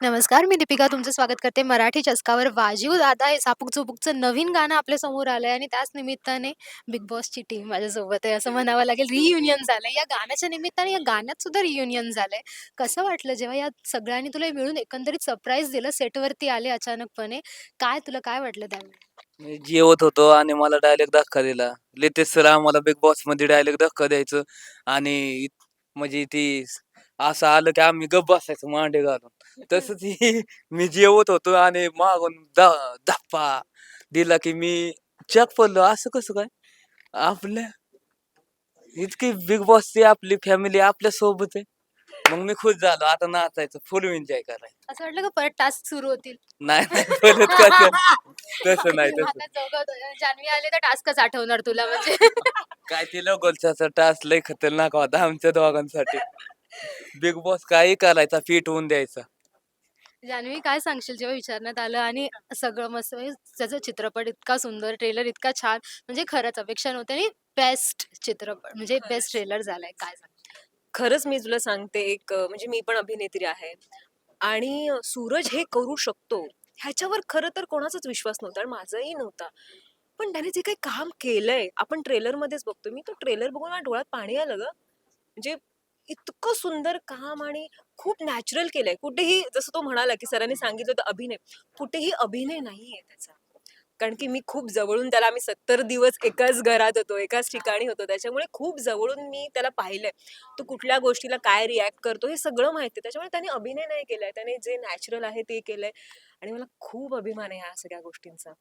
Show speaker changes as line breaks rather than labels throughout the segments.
नमस्कार, मी दीपिका तुमचं स्वागत करते मराठी चस्कावर. वाजीव दादा हे झापूक झुपूकचं नवीन गाणं आपल्यासमोर आलंय आणि त्याच निमित्ताने बिग बॉसची टीम माझ्यासोबत आहे असं म्हणावं लागेल. रियुनियन झालंय. या गाण्याच्या निमित्ताने या गाण्यात सुद्धा रियुनियन झालंय. कसं वाटलं जेव्हा या सगळ्यांनी तुला मिळून एकंदरीत सरप्राईज दिलं, सेटवरती आले अचानकपणे. काय तुला काय वाटलं त्यावेळी?
मी जेवत होतो आणि मला डायरेक्ट धक्का दिला. लितेश सर आम्हाला बिग बॉसमध्ये डायरेक्ट धक्का द्यायचं आणि म्हणजे ती असं आलं की आम्ही गप्प बसायचो मांडे घालून. तसंच ही मी जेवत होतो आणि मागून धप्पा दिला की मी चक पडलो. असं कसं काय? आपल्या इतकी बिग बॉसची आपली फॅमिली आपल्यासोबत आहे. मग मी खुश झालो. आता नाचायचं, फुल एन्जॉय करायचं.
असं वाटलं का परत टास्क सुरू होतील?
नाही नाही परत कसं तसं नाही तसं.
आता जान्हवी आले तर टास्कच आठवणार तुला म्हणजे.
काय ते लोकलचा टास्क लय खतरनाक होता आमच्या दोघांसाठी बिग बॉस काही करायचा? फिट होऊन द्यायचा.
जान्हवी काय सांगशील जेव्हा विचारण्यात आलं आणि सगळं मस्त म्हणजे त्याचा चित्रपट इतका सुंदर, ट्रेलर इतका छान म्हणजे खरंच अपेक्षा नव्हत्या आणि बेस्ट चित्रपट म्हणजे बेस्ट ट्रेलर झालाय. काय सांगशील?
खरंच मी तुला सांगते एक म्हणजे मी पण अभिनेत्री आहे. आणि सूरज हे करू शकतो ह्याच्यावर खरं तर कोणाचाच विश्वास नव्हता आणि माझाही नव्हता. पण त्याने जे काही काम केलंय आपण ट्रेलर मध्येच बघतो मी तो ट्रेलर बघून माझ्या डोळ्यात पाणी आलं ग. म्हणजे इतकं सुंदर काम आणि खूप नॅचरल केलंय. कुठेही जसं तो म्हणाला की सरांनी सांगितलं होतं अभिनय. कुठेही अभिनय नाहीये त्याचा. कारण की मी खूप जवळून त्याला आम्ही सत्तर दिवस एकाच घरात होतो एकाच ठिकाणी होतो. त्याच्यामुळे खूप जवळून मी त्याला पाहिलंय. तो कुठल्या गोष्टीला काय रिॲक्ट करतो हे सगळं माहिती त्याच्यामुळे त्याने अभिनय नाही केलाय. त्याने जे नॅचरल आहे ते केलंय. आणि मला खूप अभिमान आहे ह्या सगळ्या गोष्टींचा.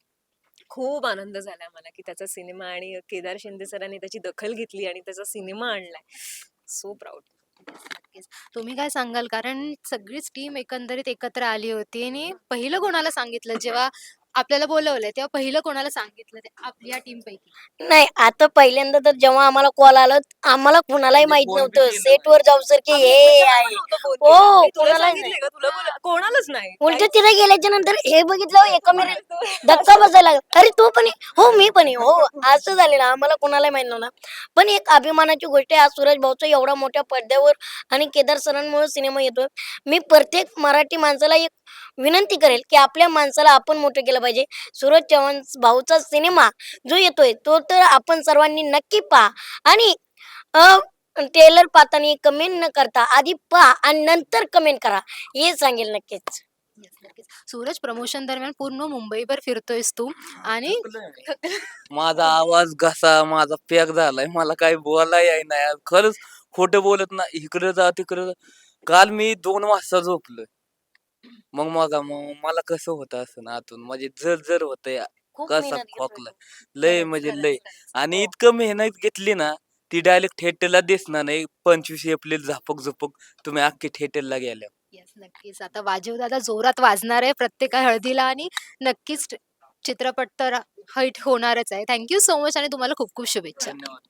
खूप आनंद झाला मला की त्याचा सिनेमा आणि केदार शिंदे सरांनी त्याची दखल घेतली आणि त्याचा सिनेमा आणलाय. सो प्राऊड
नक्कीच. तुम्ही काय सांगाल? कारण सगळीच टीम एकंदरीत एकत्र आली होती आणि पहिलं कोणाला सांगितलं जेव्हा आपल्याला बोलवलंय तेव्हा पहिलं कोणाला सांगितलं ते? आपल्या टीमपैकी?
नाही आता पहिल्यांदा तर जेव्हा आम्हाला कॉल आला आम्हाला कुणालाही
म्हणजे
माहीत नव्हतं.
केला
सेटवर जाऊ सर की हे आहे. हो, कोणालाच नाही.
तुला बोल- कोणालाच नाही.
उलट तिथे गेल्याच्यानंतर हे बघितलं एकमेकांना धक्का बसायला लागला. अरे तू पण आहे हो मी पण आहे हो असं झालेलं. आम्हाला कुणालाही माहीत नव्हतं. पण एक अभिमानाची गोष्ट आहे आज सूरज भाऊचा एवढा मोठ्या पडद्यावर आणि केदार सरांमुळे सिनेमा येतो मी प्रत्येक मराठी माणसाला एक विनंती करेल की आपल्या माणसाला आपण मोठं केलं पाहिजे. सूरज चव्हाण भाऊचा सिनेमा जो येतोय तो तर आपण सर्वांनी नक्की पहा. आणि ट्रेलर पाहताना कमेंट न करता आधी पहा आणि नंतर कमेंट करा. हे सांगेल नक्कीच.
सूरज प्रमोशन दरम्यान पूर्ण मुंबईभर फिरतोयस तू. आणि
माझा आवाज घसा माझा पॅक झालाय. मला काही बोलाय याय नाही. खरंच खोटं बोलत ना इकडे जा तिकडे जा. काल मी दोन वाजता झोपलोय. मग मग मग मला कसं होतं असं ना आतून म्हणजे जर जर होत
खूप
कसा
मेहनत
खोकला. लय
खरंच,
म्हणजे
खरंच,
लय.
खरंच.
आणि इतकं मेहनत घेतली ना ती डायरेक्ट थिएटरला दिसणार नाही. पंचवीस एप्रिल झापक झुपक तुम्ही अख्खी थिएटरला गेल्या.
येस नक्कीच. आता वाजीव दादा जोरात वाजणार आहे प्रत्येक हळदीला आणि नक्कीच चित्रपट तर हिट होणारच आहे. थँक्यू सो मच आणि तुम्हाला खूप खूप शुभेच्छा.
धन्यवाद.